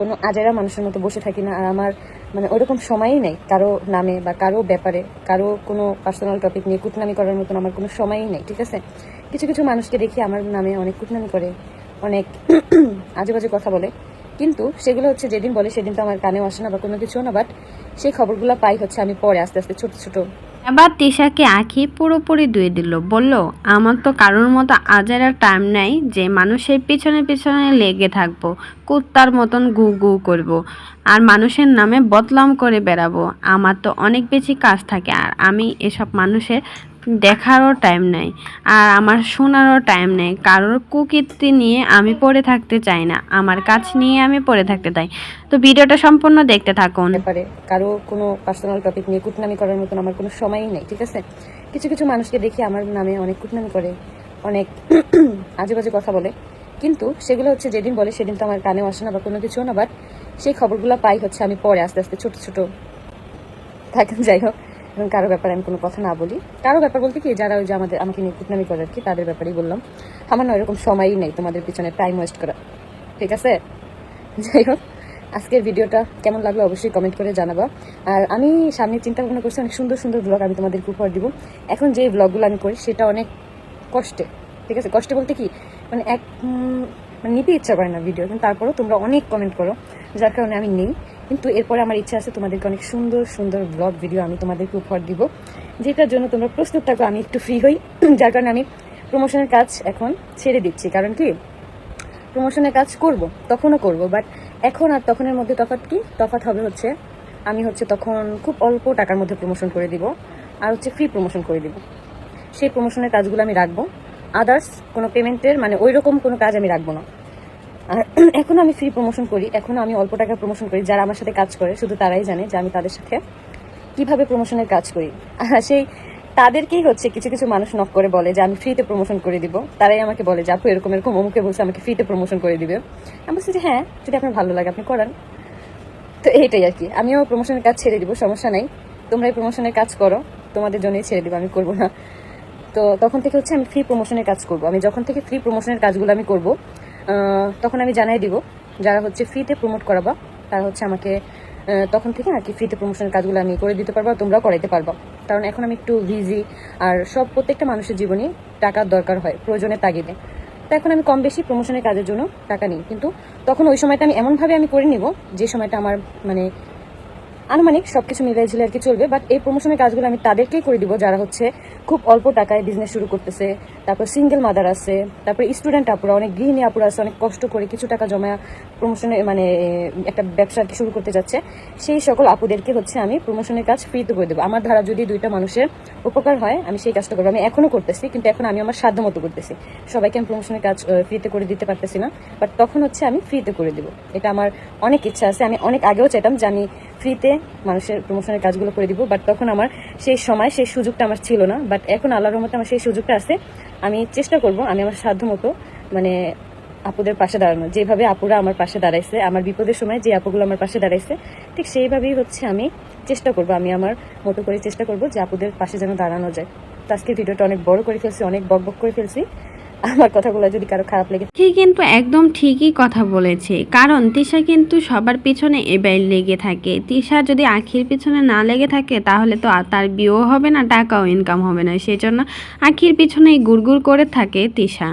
কোনো আজেরা মানুষের মতো বসে থাকি না, আর আমার মানে ওরকম সময়ই নেই কারও নামে বা কারও ব্যাপারে, কারও কোনো পার্সোনাল টপিক নিয়ে কুটনামি করার মতন আমার কোনো সময়ই নেই, ঠিক আছে? কিছু কিছু মানুষকে দেখি আমার নামে অনেক কুটনামি করে, অনেক আজে বাজে কথা বলে। কিন্তু সেগুলো হচ্ছে যেদিন বলে সেদিন তো আমার কানেও আসে না বা কোনো কিছুও না বাট সেই খবরগুলো পাই হচ্ছে আমি পরে আস্তে আস্তে ছোট ছোট এবার তিশাকে আঁখি পুরোপুরি ধুয়ে দিল। বলল, আমার তো কারোর মতো আজের আর টাইম নাই যে মানুষের পিছনে পিছনে লেগে থাকব, কুত্তার মতন গু গু করব আর মানুষের নামে বদলাম করে বেড়াবো। আমার তো অনেক বেশি কাজ থাকে আর আমি এসব মানুষের দেখারও টাইম নাই, আর আমার শোনারও টাইম নেই। কারোর কুকীর্তি নিয়ে আমি পড়ে থাকতে চাই না, আমার কাজ নিয়ে আমি পড়ে থাকতে চাই। তো ভিডিওটা সম্পূর্ণ দেখতে থাকুন। ব্যাপারে কারও কোনো পার্সোনাল টপিক নিয়ে কুটনামি করার মতন আমার কোনো সময়ই নেই, ঠিক আছে? কিছু কিছু মানুষকে দেখি আমার নামে অনেক কুটনামি করে, অনেক আজে বাজে কথা বলে। কিন্তু সেগুলো হচ্ছে যেদিন বলে সেদিন তো আমার কানেও আসে না বা কোনো কিছু না বাট সেই খবরগুলো পাই হচ্ছে আমি পরে আস্তে আস্তে ছোট ছোট। থাকেন, যাই হোক। এবং কারও ব্যাপারে আমি কোনো কথা না বলি। কারও ব্যাপার বলতে কি, যারা ওই যে আমাদের, আমাকে নিয়ে কুটনামি করে আর কি, তাদের ব্যাপারেই বললাম। আমার না এরকম সময়ই নেই, তোমাদের পিছনে টাইম ওয়েস্ট করা। ঠিক আছে? যাই হোক, আজকের ভিডিওটা কেমন লাগল অবশ্যই কমেন্ট করে জানাবা। আর আমি সামনে চিন্তা ভাবনা করছি, অনেক সুন্দর সুন্দর ব্লগ আমি তোমাদেরকে উপহার দিব। এখন যে ব্লগগুলো আমি করি, সেটা অনেক কষ্টে। ঠিক আছে? কষ্টে বলতে কি মানে এক মানে নিতে ইচ্ছা করে না ভিডিও কিন্তু তারপরেও তোমরা অনেক কমেন্ট করো, যার কারণে আমি নেই। কিন্তু এরপরে আমার ইচ্ছা আছে তোমাদেরকে অনেক সুন্দর সুন্দর ব্লগ ভিডিও আমি তোমাদেরকে উপহার দিব, যেটার জন্য তোমরা প্রস্তুত থাকো, আমি একটু ফ্রি হই। যার কারণে আমি প্রমোশনের কাজ এখন ছেড়ে দিচ্ছি। কারণ কি? প্রমোশনের কাজ করব, তখনও করব বাট এখন আর তখনের মধ্যে তফাৎ কি? তফাৎ হবে হচ্ছে, আমি হচ্ছে তখন খুব অল্প টাকার মধ্যে প্রমোশন করে দিব, আর হচ্ছে ফ্রি প্রমোশন করে দিব। সেই প্রমোশনের কাজগুলো আমি রাখব। আদার্স কোনো পেমেন্টের মানে ওই রকম কোনো কাজ আমি রাখব না। আর এখন আমি ফ্রি প্রমোশন করি, এখনও আমি অল্প টাকা প্রমোশন করি, যারা আমার সাথে কাজ করে, শুধু তারাই জানে যে আমি তাদের সাথে কীভাবে প্রমোশনের কাজ করি। আর সেই তাদেরকেই হচ্ছে কিছু কিছু মানুষ নক করে বলে যে, আমি ফ্রিতে প্রমোশন করে দিব। তারাই আমাকে বলে যে, আপু, এরকম এরকম। অমুকে বলছে, আমাকে ফ্রিতে প্রমোশন করে দিবে। আমি বলছি যে হ্যাঁ যদি আপনার ভালো লাগে, আপনি করান। তো এইটাই আর কি। আমিও প্রমোশনের কাজ ছেড়ে দিব, সমস্যা নাই। তোমরা এই প্রমোশনের কাজ করো, তোমাদের জন্যই ছেড়ে দিব, আমি করব না। তো তখন থেকে হচ্ছে আমি ফ্রি প্রমোশনের কাজ করব। আমি যখন থেকে ফ্রি প্রমোশনের কাজগুলো আমি করব তখন আমি জানাই দিব, যারা হচ্ছে ফ্রিতে প্রমোট করাবা, তারা হচ্ছে আমাকে তখন থেকে আর কি ফ্রিতে প্রমোশনের কাজগুলো আমি করে দিতে পারব তোমরাও করাইতে পারবা। কারণ এখন আমি একটু বিজি আর সব প্রত্যেকটা মানুষের জীবনে টাকার দরকার হয় প্রয়োজনের তাগিদে। তো এখন আমি কম বেশি প্রমোশনের কাজের জন্য টাকা নিই। কিন্তু তখন ওই সময়টা আমি এমনভাবে আমি করে নিব যে সময়টা আমার মানে আনুমানিক সবকিছু মিলাই ঝিলে আর কি চলবে বাট এই প্রমোশনের কাজগুলো আমি তাদেরকেই করে দিব যারা হচ্ছে খুব অল্প টাকায় বিজনেস শুরু করতেছে। তারপর সিঙ্গেল মাদার আছে, তারপর স্টুডেন্ট আপুরা, অনেক গৃহিণী আপুরা আছে, অনেক কষ্ট করে কিছু টাকা জমা প্রমোশনে মানে একটা ব্যবসা আর শুরু করতে যাচ্ছে। সেই সকল আপুদেরকে হচ্ছে আমি প্রমোশনের কাজ ফ্রিতে করে দেবো। আমার দ্বারা যদি দুইটা মানুষের উপকার হয়, আমি সেই কাজটা করব। আমি এখনও করতেছি, কিন্তু এখন আমি আমার সাধ্য মতো করতেছি। সবাইকে আমি প্রমোশনের কাজ ফ্রিতে করে দিতে পারতেছি না বাট তখন হচ্ছে আমি ফ্রিতে করে দেবো। এটা আমার অনেক ইচ্ছা আছে, আমি অনেক আগেও চাইতাম যে আমি ফ্রিতে মানুষের প্রমোশনের কাজগুলো করে দিব বাট তখন আমার সেই সময় সেই সুযোগটা আমার ছিল না। বাট এখন আল্লাহর মতো আমার সেই সুযোগটা আছে। আমি চেষ্টা করব, আমি আমার সাধ্য মতো মানে আপুদের পাশে দাঁড়ানো যেভাবে আপুরা আমার পাশে দাঁড়াইছে, আমার বিপদের সময় যে আপুগুলো আমার পাশে দাঁড়াইছে, ঠিক সেইভাবেই হচ্ছে আমি চেষ্টা করব, আমি আমার মতো করে চেষ্টা করব যে আপুদের পাশে যেন দাঁড়ানো যায়। তো আজকে ভিডিওটা অনেক বড় করে ফেলছি, অনেক বক বক করে ফেলছি। আমার কথাগুলো যদি কারও খারাপ লেগে সে কিন্তু একদম ঠিকই কথা বলেছে। কারণ তিশা কিন্তু সবার পিছনে এবার লেগে থাকে। তিশা যদি আখির পিছনে না লেগে থাকে, তাহলে তো তার বিয়েও হবে না, টাকাও ইনকাম হবে না। সেই জন্য আখির পিছনেই গুড়গুড় করে থাকে তিশা।